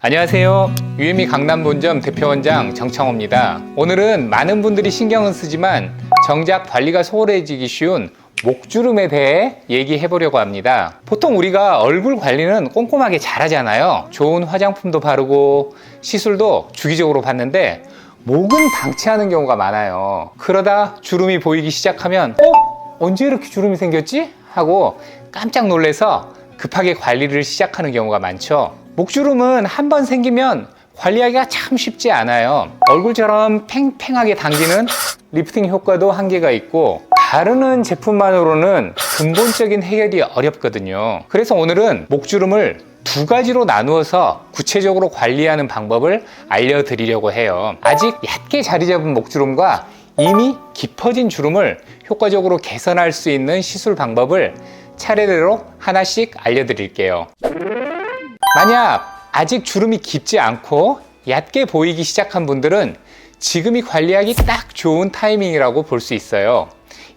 안녕하세요. 유의미 강남 본점 대표원장 정창호입니다. 오늘은 많은 분들이 신경은 쓰지만 정작 관리가 소홀해지기 쉬운 목주름에 대해 얘기해 보려고 합니다. 보통 우리가 얼굴 관리는 꼼꼼하게 잘 하잖아요. 좋은 화장품도 바르고 시술도 주기적으로 받는데 목은 방치하는 경우가 많아요. 그러다 주름이 보이기 시작하면 어? 언제 이렇게 주름이 생겼지? 하고 깜짝 놀래서 급하게 관리를 시작하는 경우가 많죠. 목주름은 한 번 생기면 관리하기가 참 쉽지 않아요. 얼굴처럼 팽팽하게 당기는 리프팅 효과도 한계가 있고 바르는 제품만으로는 근본적인 해결이 어렵거든요. 그래서 오늘은 목주름을 두 가지로 나누어서 구체적으로 관리하는 방법을 알려드리려고 해요. 아직 얕게 자리 잡은 목주름과 이미 깊어진 주름을 효과적으로 개선할 수 있는 시술 방법을 차례대로 하나씩 알려드릴게요. 만약 아직 주름이 깊지 않고 얕게 보이기 시작한 분들은 지금이 관리하기 딱 좋은 타이밍이라고 볼 수 있어요.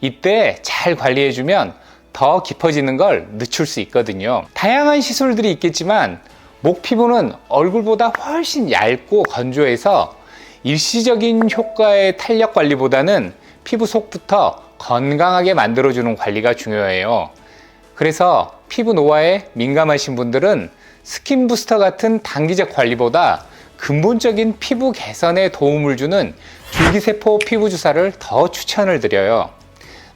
이때 잘 관리해주면 더 깊어지는 걸 늦출 수 있거든요. 다양한 시술들이 있겠지만 목 피부는 얼굴보다 훨씬 얇고 건조해서 일시적인 효과의 탄력 관리보다는 피부 속부터 건강하게 만들어주는 관리가 중요해요. 그래서 피부 노화에 민감하신 분들은 스킨 부스터 같은 단기적 관리보다 근본적인 피부 개선에 도움을 주는 줄기세포 피부 주사를 더 추천을 드려요.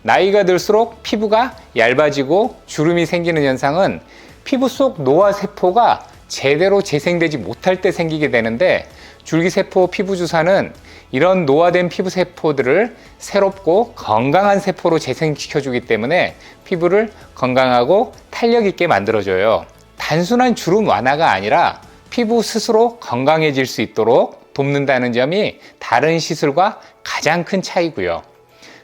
나이가 들수록 피부가 얇아지고 주름이 생기는 현상은 피부 속 노화 세포가 제대로 재생되지 못할 때 생기게 되는데 줄기세포 피부 주사는 이런 노화된 피부 세포들을 새롭고 건강한 세포로 재생시켜 주기 때문에 피부를 건강하고 탄력 있게 만들어 줘요. 단순한 주름 완화가 아니라 피부 스스로 건강해질 수 있도록 돕는다는 점이 다른 시술과 가장 큰 차이고요.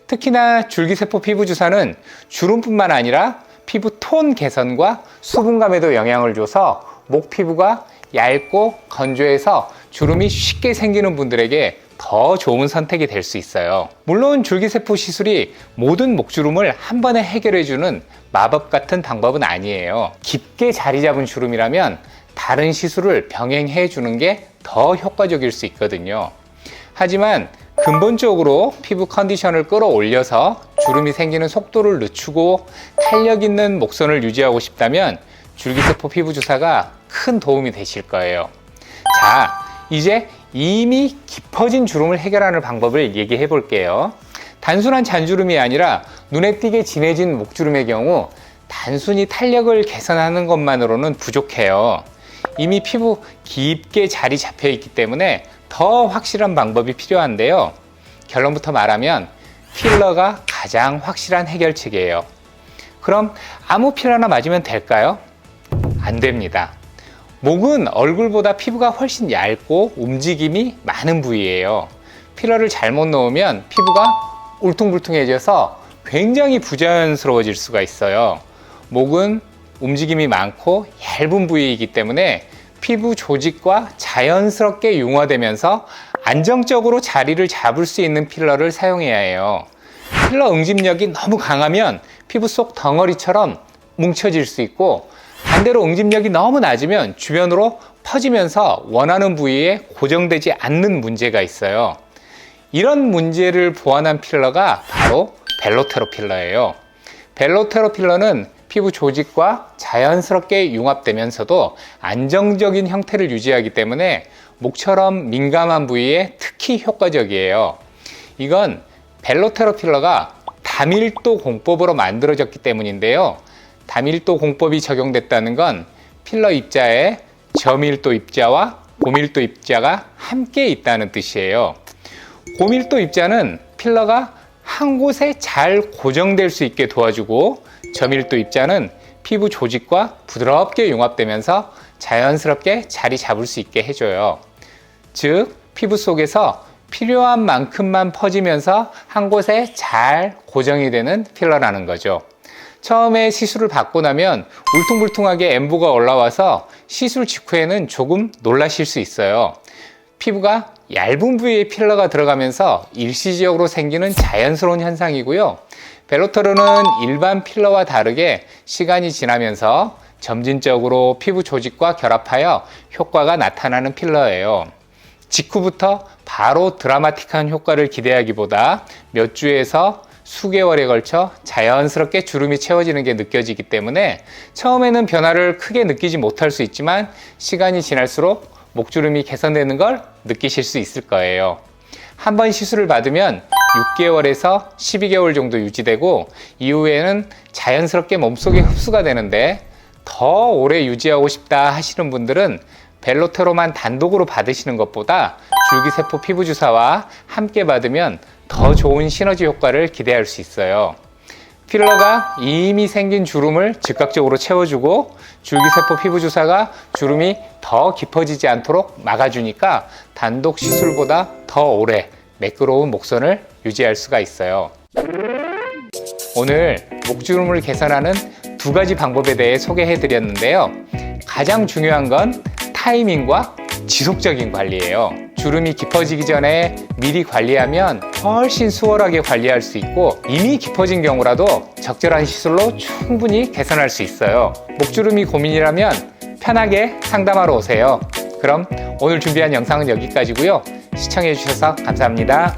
특히나 줄기세포 피부 주사는 주름뿐만 아니라 피부 톤 개선과 수분감에도 영향을 줘서 목 피부가 얇고 건조해서 주름이 쉽게 생기는 분들에게 더 좋은 선택이 될 수 있어요. 물론 줄기세포 시술이 모든 목주름을 한 번에 해결해주는 마법 같은 방법은 아니에요. 깊게 자리 잡은 주름이라면 다른 시술을 병행해 주는 게 더 효과적일 수 있거든요. 하지만 근본적으로 피부 컨디션을 끌어올려서 주름이 생기는 속도를 늦추고 탄력 있는 목선을 유지하고 싶다면 줄기세포 피부 주사가 큰 도움이 되실 거예요. 자, 이제 이미 깊어진 주름을 해결하는 방법을 얘기해 볼게요. 단순한 잔주름이 아니라 눈에 띄게 진해진 목주름의 경우 단순히 탄력을 개선하는 것만으로는 부족해요. 이미 피부 깊게 자리 잡혀 있기 때문에 더 확실한 방법이 필요한데요. 결론부터 말하면 필러가 가장 확실한 해결책이에요. 그럼 아무 필러나 맞으면 될까요? 안 됩니다. 목은 얼굴보다 피부가 훨씬 얇고 움직임이 많은 부위예요. 필러를 잘못 넣으면 피부가 울퉁불퉁해져서 굉장히 부자연스러워질 수가 있어요. 목은 움직임이 많고 얇은 부위이기 때문에 피부 조직과 자연스럽게 융화되면서 안정적으로 자리를 잡을 수 있는 필러를 사용해야 해요. 필러 응집력이 너무 강하면 피부 속 덩어리처럼 뭉쳐질 수 있고 반대로 응집력이 너무 낮으면 주변으로 퍼지면서 원하는 부위에 고정되지 않는 문제가 있어요. 이런 문제를 보완한 필러가 바로 벨로테로 필러예요. 벨로테로 필러는 피부 조직과 자연스럽게 융합되면서도 안정적인 형태를 유지하기 때문에 목처럼 민감한 부위에 특히 효과적이에요. 이건 벨로테로 필러가 다밀도 공법으로 만들어졌기 때문인데요. 다밀도 공법이 적용됐다는 건 필러 입자에 저밀도 입자와 고밀도 입자가 함께 있다는 뜻이에요. 고밀도 입자는 필러가 한 곳에 잘 고정될 수 있게 도와주고 저밀도 입자는 피부 조직과 부드럽게 융합되면서 자연스럽게 자리 잡을 수 있게 해줘요. 즉, 피부 속에서 필요한 만큼만 퍼지면서 한 곳에 잘 고정이 되는 필러라는 거죠. 처음에 시술을 받고 나면 울퉁불퉁하게 엠보가 올라와서 시술 직후에는 조금 놀라실 수 있어요. 피부가 얇은 부위에 필러가 들어가면서 일시적으로 생기는 자연스러운 현상이고요. 벨로테르는 일반 필러와 다르게 시간이 지나면서 점진적으로 피부 조직과 결합하여 효과가 나타나는 필러예요. 직후부터 바로 드라마틱한 효과를 기대하기보다 몇 주에서 수개월에 걸쳐 자연스럽게 주름이 채워지는 게 느껴지기 때문에 처음에는 변화를 크게 느끼지 못할 수 있지만 시간이 지날수록 목주름이 개선되는 걸 느끼실 수 있을 거예요. 한 번 시술을 받으면 6개월에서 12개월 정도 유지되고 이후에는 자연스럽게 몸속에 흡수가 되는데 더 오래 유지하고 싶다 하시는 분들은 벨로테로만 단독으로 받으시는 것보다 줄기세포 피부 주사와 함께 받으면 더 좋은 시너지 효과를 기대할 수 있어요. 필러가 이미 생긴 주름을 즉각적으로 채워주고 줄기세포 피부 주사가 주름이 더 깊어지지 않도록 막아주니까 단독 시술보다 더 오래 매끄러운 목선을 유지할 수가 있어요. 오늘 목주름을 개선하는 두 가지 방법에 대해 소개해 드렸는데요. 가장 중요한 건 타이밍과 지속적인 관리예요. 주름이 깊어지기 전에 미리 관리하면 훨씬 수월하게 관리할 수 있고 이미 깊어진 경우라도 적절한 시술로 충분히 개선할 수 있어요. 목주름이 고민이라면 편하게 상담하러 오세요. 그럼 오늘 준비한 영상은 여기까지고요. 시청해 주셔서 감사합니다.